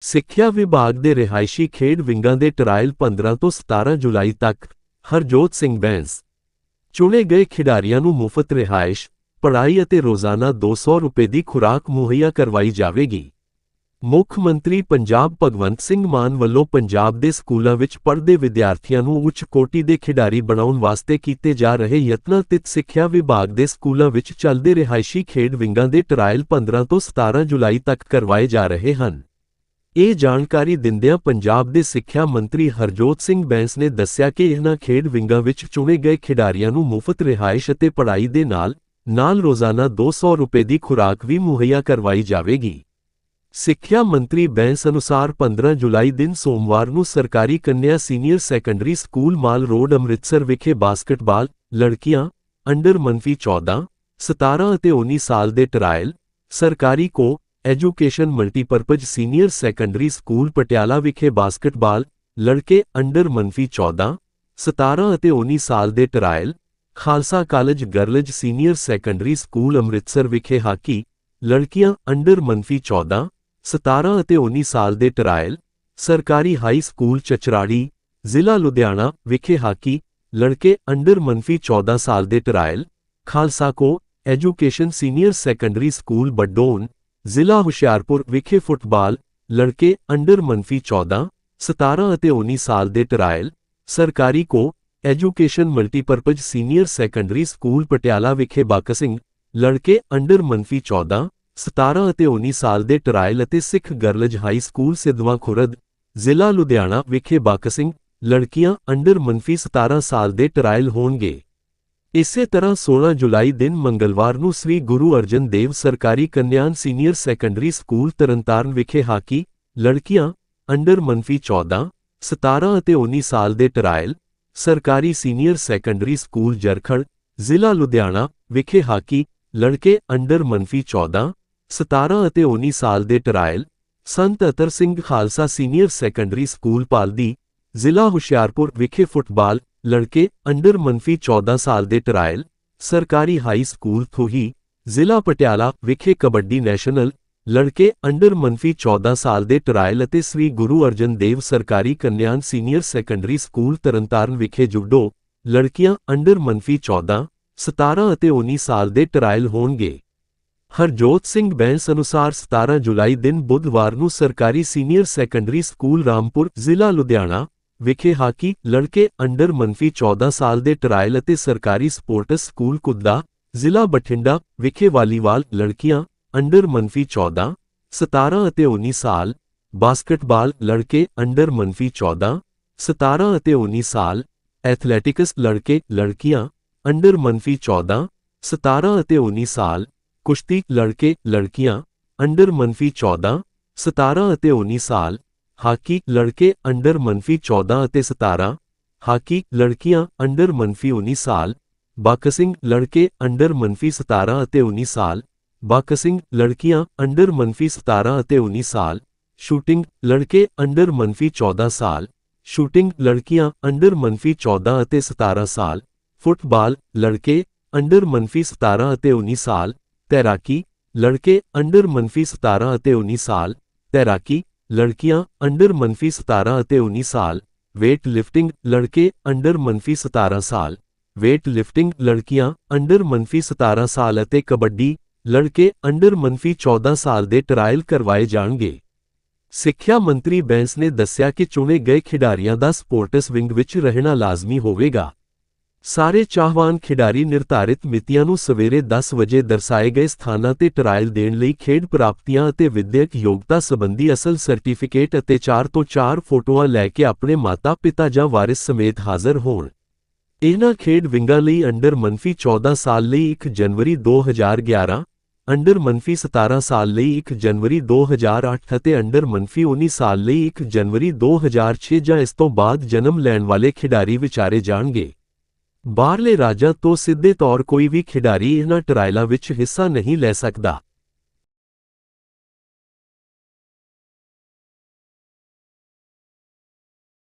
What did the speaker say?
ਸਿੱਖਿਆ ਵਿਭਾਗ ਦੇ ਰਿਹਾਇਸ਼ੀ ਖੇਡ ਵਿੰਗਾਂ ਦੇ ਟਰਾਇਲ 15 ਤੋਂ 17 ਜੁਲਾਈ ਤੱਕ, ਹਰਜੋਤ ਸਿੰਘ ਬੈਂਸ। ਚੁਣੇ ਗਏ ਖਿਡਾਰੀਆਂ ਨੂੰ ਮੁਫਤ ਰਿਹਾਇਸ਼, ਪੜ੍ਹਾਈ ਅਤੇ ਰੋਜ਼ਾਨਾ 200 ਰੁਪਏ ਦੀ ਖੁਰਾਕ ਮੁਹੱਈਆ ਕਰਵਾਈ ਜਾਵੇਗੀ। ਮੁੱਖ ਮੰਤਰੀ ਪੰਜਾਬ ਭਗਵੰਤ ਸਿੰਘ ਮਾਨ ਵੱਲੋਂ ਪੰਜਾਬ ਦੇ ਸਕੂਲਾਂ ਵਿੱਚ ਪੜ੍ਹਦੇ ਵਿਦਿਆਰਥੀਆਂ ਨੂੰ ਉੱਚ ਕੋਟੀ ਦੇ ਖਿਡਾਰੀ ਬਣਾਉਣ ਵਾਸਤੇ ਕੀਤੇ ਜਾ ਰਹੇ ਯਤਨਾਂ ਤਹਿਤ ਸਿੱਖਿਆ ਵਿਭਾਗ ਦੇ ਸਕੂਲਾਂ ਵਿੱਚ ਚੱਲਦੇ ਰਿਹਾਇਸ਼ੀ ਖੇਡ ਵਿੰਗਾਂ ਦੇ ਟਰਾਇਲ 15 ਤੋਂ 17 ਜੁਲਾਈ ਤੱਕ ਕਰਵਾਏ ਜਾ ਰਹੇ ਹਨ। ਇਹ ਜਾਣਕਾਰੀ ਦਿੰਦਿਆਂ ਪੰਜਾਬ ਦੇ ਸਿੱਖਿਆ ਮੰਤਰੀ ਹਰਜੋਤ ਸਿੰਘ ਬੈਂਸ ਨੇ ਦੱਸਿਆ ਕਿ ਇਹਨਾਂ ਖੇਡ ਵਿੰਗਾਂ ਵਿੱਚ ਚੁਣੇ ਗਏ ਖਿਡਾਰੀਆਂ ਨੂੰ ਮੁਫਤ ਰਿਹਾਇਸ਼ ਅਤੇ ਪੜ੍ਹਾਈ ਦੇ ਨਾਲ ਨਾਲ ਰੋਜ਼ਾਨਾ 200 ਰੁਪਏ ਦੀ ਖੁਰਾਕ ਵੀ ਮੁਹੱਈਆ ਕਰਵਾਈ ਜਾਵੇਗੀ। ਸਿੱਖਿਆ ਮੰਤਰੀ ਬੈਂਸ ਅਨੁਸਾਰ 15 ਜੁਲਾਈ ਦਿਨ ਸੋਮਵਾਰ ਨੂੰ ਸਰਕਾਰੀ ਕੰਨਿਆ senior secondary school mall road Amritsar ਵਿਖੇ ਬਾਸਕਟਬਾਲ, ਲੜਕੀਆਂ, ਅੰਡਰ ਮੰਫੀ 14 17 ਅਤੇ 19 ਸਾਲ ਦੇ ਟਰਾਇਲ, ਸਰਕਾਰੀ co education multipurpose senior secondary school Patiala ਵਿਖੇ ਬਾਸਕਟਬਾਲ ਲੜਕੇ ਅੰਡਰ ਮੰਫੀ 14 17 ਅਤੇ 19 ਸਾਲ ਦੇ trial, Khalsa college girls senior secondary school Amritsar ਵਿਖੇ ਹਾਕੀ, ਲੜਕੀਆਂ ਅੰਡਰ ਮੰਫੀ 14 17 ਅਤੇ 19 ਸਾਲ ਦੇ ਟਰਾਇਲ, ਸਰਕਾਰੀ ਹਾਈ ਸਕੂਲ ਚਚਰਾੜੀ, ਜ਼ਿਲ੍ਹਾ ਲੁਧਿਆਣਾ ਵਿਖੇ ਹਾਕੀ, ਲੜਕੇ ਅੰਡਰ ਮੰਫੀ 14 ਸਾਲ ਦੇ trial, Khalsa co, education senior secondary school Baddon ਜ਼ਿਲ੍ਹਾ ਹੁਸ਼ਿਆਰਪੁਰ ਵਿਖੇ ਫੁੱਟਬਾਲ, ਲੜਕੇ ਅੰਡਰ ਮੰਫੀ 14 17 ਅਤੇ 19 ਸਾਲ ਦੇ ਟਰਾਇਲ, ਸਰਕਾਰੀ co, education multipurpose senior secondary school Patiala ਵਿਖੇ ਬਾਕਸਿੰਗ ਲੜਕੇ ਅੰਡਰ ਮੰਫੀ 14 17 ਅਤੇ 19 ਸਾਲ ਦੇ ਟਰਾਇਲ ਅਤੇ Sikh girls high school Sidhwan Khurd, ਜ਼ਿਲ੍ਹਾ ਲੁਧਿਆਣਾ ਵਿਖੇ ਬਾਕਸਿੰਗ ਲੜਕੀਆਂ ਅੰਡਰ ਮੰਫੀ 17 ਸਾਲ ਦੇ ਟਰਾਇਲ ਹੋਣਗੇ। ਇਸੇ ਤਰ੍ਹਾਂ 16 ਜੁਲਾਈ ਦਿਨ ਮੰਗਲਵਾਰ ਨੂੰ ਸ੍ਰੀ ਗੁਰੂ ਅਰਜਨ ਦੇਵ ਸਰਕਾਰੀ ਕੰਨਿਆਨ ਸੀਨੀਅਰ ਸੈਕੰਡਰੀ ਸਕੂਲ ਤਰਨਤਾਰਨ ਵਿਖੇ ਹਾਕੀ, ਲੜਕੀਆਂ, ਅੰਡਰ ਮੰਫੀ 14 17 ਅਤੇ 19 ਸਾਲ ਦੇ ਟਰਾਇਲ, ਸਰਕਾਰੀ ਸੀਨੀਅਰ ਸੈਕੰਡਰੀ ਸਕੂਲ ਜਰਖੜ, ਜ਼ਿਲ੍ਹਾ ਲੁਧਿਆਣਾ ਵਿਖੇ ਹਾਕੀ, ਲੜਕੇ ਅੰਡਰ ਮੰਫੀ 14 17 ਅਤੇ 19 ਸਾਲ ਦੇ trial, Sant Attar Singh Khalsa senior secondary school Paldi, ਜ਼ਿਲ੍ਹਾ ਹੁਸ਼ਿਆਰਪੁਰ ਵਿਖੇ ਫੁੱਟਬਾਲ ਲੜਕੇ ਅੰਡਰ ਮੰਫੀ 14 ਸਾਲ ਦੇ ਟਰਾਇਲ ਸਰਕਾਰੀ ਹਾਈ ਸਕੂਲ ਥੋਹੀ ਜ਼ਿਲ੍ਹਾ ਪਟਿਆਲਾ ਵਿਖੇ ਕਬੱਡੀ ਨੈਸ਼ਨਲ ਲੜਕੇ ਅੰਡਰ ਮਨਫੀ 14 ਸਾਲ ਦੇ ਟਰਾਇਲ ਅਤੇ ਸ੍ਰੀ ਗੁਰੂ ਅਰਜਨ ਦੇਵ ਸਰਕਾਰੀ ਕੰਨਿਆਨ ਸੀਨੀਅਰ ਸੈਕੰਡਰੀ ਸਕੂਲ ਤਰਨਤਾਰਨ ਵਿਖੇ ਜੁਡੋ ਲੜਕੀਆਂ ਅੰਡਰ ਮਨਫੀ 14 17 ਅਤੇ 19 ਸਾਲ ਦੇ ਟਰਾਇਲ ਹੋਣਗੇ। ਹਰਜੋਤ ਸਿੰਘ ਬੈਂਸ ਅਨੁਸਾਰ 17 ਜੁਲਾਈ ਦਿਨ ਬੁੱਧਵਾਰ ਨੂੰ ਸਰਕਾਰੀ ਸੀਨੀਅਰ ਸੈਕੰਡਰੀ ਸਕੂਲ ਰਾਮਪੁਰ ਜ਼ਿਲ੍ਹਾ ਲੁਧਿਆਣਾ ਵਿਖੇ ਹਾਕੀ ਲੜਕੇ ਅੰਡਰ ਮੰਫੀ 14 ਸਾਲ ਦੇ ਟਰਾਇਲ ਅਤੇ ਸਰਕਾਰੀ ਸਪੋਰਟਸ ਸਕੂਲ ਕੁੱਦਾ, ਜ਼ਿਲ੍ਹਾ ਬਠਿੰਡਾ ਵਿਖੇ ਵਾਲੀਵਾਲ ਲੜਕੀਆਂ, ਅੰਡਰ ਮੰਫੀ 14 17 ਅਤੇ 19 ਸਾਲ, ਬਾਸਕਟਬਾਲ ਲੜਕੇ ਅੰਡਰ ਮੰਫੀ 14 17 ਅਤੇ 19 ਸਾਲ, ਐਥਲੈਟਿਕਸ ਲੜਕੇ ਲੜਕੀਆਂ, ਅੰਡਰ ਮੰਫੀ 14 17 ਅਤੇ 19 ਸਾਲ, ਕੁਸ਼ਤੀ ਲੜਕੇ ਲੜਕੀਆਂ, ਅੰਡਰ ਮੰਫੀ 14 17 ਅਤੇ 19 ਸਾਲ ਹਾਕੀ ਲੜਕੇ ਅੰਡਰ ਮੰਫੀ 14 ਅਤੇ 17 ਹਾਕੀ ਲੜਕੀਆਂ ਅੰਡਰ ਮੰਫੀ 19 ਸਾਲ ਬਾਕਸਿੰਗ ਲੜਕੇ ਅੰਡਰ ਮੰਫੀ 17 ਅਤੇ 19 ਸਾਲ ਬਾਕਸਿੰਗ ਲੜਕੀਆਂ ਅੰਡਰ ਮੰਫੀ 17 ਅਤੇ 19 ਸਾਲ ਸ਼ੂਟਿੰਗ ਲੜਕੇ ਅੰਡਰ ਮੰਫੀ 14 ਸਾਲ ਸ਼ੂਟਿੰਗ ਲੜਕੀਆਂ ਅੰਡਰ ਮੰਫੀ 14 ਅਤੇ 17 ਸਾਲ ਫੁੱਟਬਾਲ ਲੜਕੇ ਅੰਡਰ ਮੰਫੀ 17 ਅਤੇ 19 ਸਾਲ ਤੈਰਾਕੀ ਲੜਕੇ ਅੰਡਰ ਮੰਫੀ 17 ਅਤੇ 19 ਸਾਲ ਤੈਰਾਕੀ ਲੜਕੀਆਂ ਅੰਡਰ ਮੰਫੀ 17 ਅਤੇ 19 ਸਾਲ, weight ਲਿਫਟਿੰਗ ਲੜਕੇ ਅੰਡਰ ਮੰਫੀ 17 ਸਾਲ, weight ਲਿਫਟਿੰਗ ਲੜਕੀਆਂ ਅੰਡਰ ਮੰਫੀ 17 ਸਾਲ ਅਤੇ ਕਬੱਡੀ ਲੜਕੇ ਅੰਡਰ ਮੰਫੀ 14 ਸਾਲ ਦੇ ਟਰਾਇਲ ਕਰਵਾਏ ਜਾਣਗੇ। ਸਿੱਖਿਆ ਮੰਤਰੀ ਬੈਂਸ ਨੇ ਦੱਸਿਆ ਕਿ ਚੁਣੇ ਗਏ ਖਿਡਾਰੀਆਂ ਦਾ ਸਪੋਰਟਸ ਵਿੰਗ ਵਿੱਚ ਰਹਿਣਾ ਲਾਜ਼ਮੀ ਹੋਵੇਗਾ। ਸਾਰੇ ਚਾਹਵਾਨ ਖਿਡਾਰੀ ਨਿਰਧਾਰਿਤ ਮਿਤੀਆਂ ਨੂੰ ਸਵੇਰੇ 10 ਵਜੇ ਦਰਸਾਏ ਗਏ ਸਥਾਨਾਂ ਤੇ ਟਰਾਇਲ ਦੇਣ ਲਈ ਖੇਡ ਪ੍ਰਾਪਤੀਆਂ ਅਤੇ ਵਿਦਿਅਕ ਯੋਗਤਾ ਸੰਬੰਧੀ ਅਸਲ ਸਰਟੀਫਿਕੇਟ ਅਤੇ 4 ਤੋਂ 4 ਫੋਟੋਆਂ ਲੈ ਕੇ ਆਪਣੇ ਮਾਤਾ-ਪਿਤਾ ਜਾਂ ਵਾਰਿਸ ਸਮੇਤ ਹਾਜ਼ਰ ਹੋਣ। ਇਹਨਾਂ ਖੇਡ ਵਿੰਗਾਂ ਲਈ ਅੰਡਰ ਮਨਫੀ 14 ਸਾਲ ਲਈ 1 ਜਨਵਰੀ 2011 ਅੰਡਰ ਮਨਫੀ 17 ਸਾਲ ਲਈ 1 ਜਨਵਰੀ 2008 ਅਤੇ ਅੰਡਰ ਮਨਫੀ 19 ਸਾਲ ਲਈ 1 ਜਨਵਰੀ 2006 ਜਾਂ ਇਸ ਤੋਂ ਬਾਅਦ ਜਨਮ ਲੈਣ ਵਾਲੇ ਖਿਡਾਰੀ ਵਿਚਾਰੇ ਜਾਣਗੇ। ਬਾਹਰਲੇ ਰਾਜਾਂ ਤੋਂ ਸਿੱਧੇ ਤੌਰ ਕੋਈ ਵੀ ਖਿਡਾਰੀ ਇਹਨਾਂ ਟਰਾਇਲਾਂ ਵਿੱਚ ਹਿੱਸਾ ਨਹੀਂ ਲੈ ਸਕਦਾ।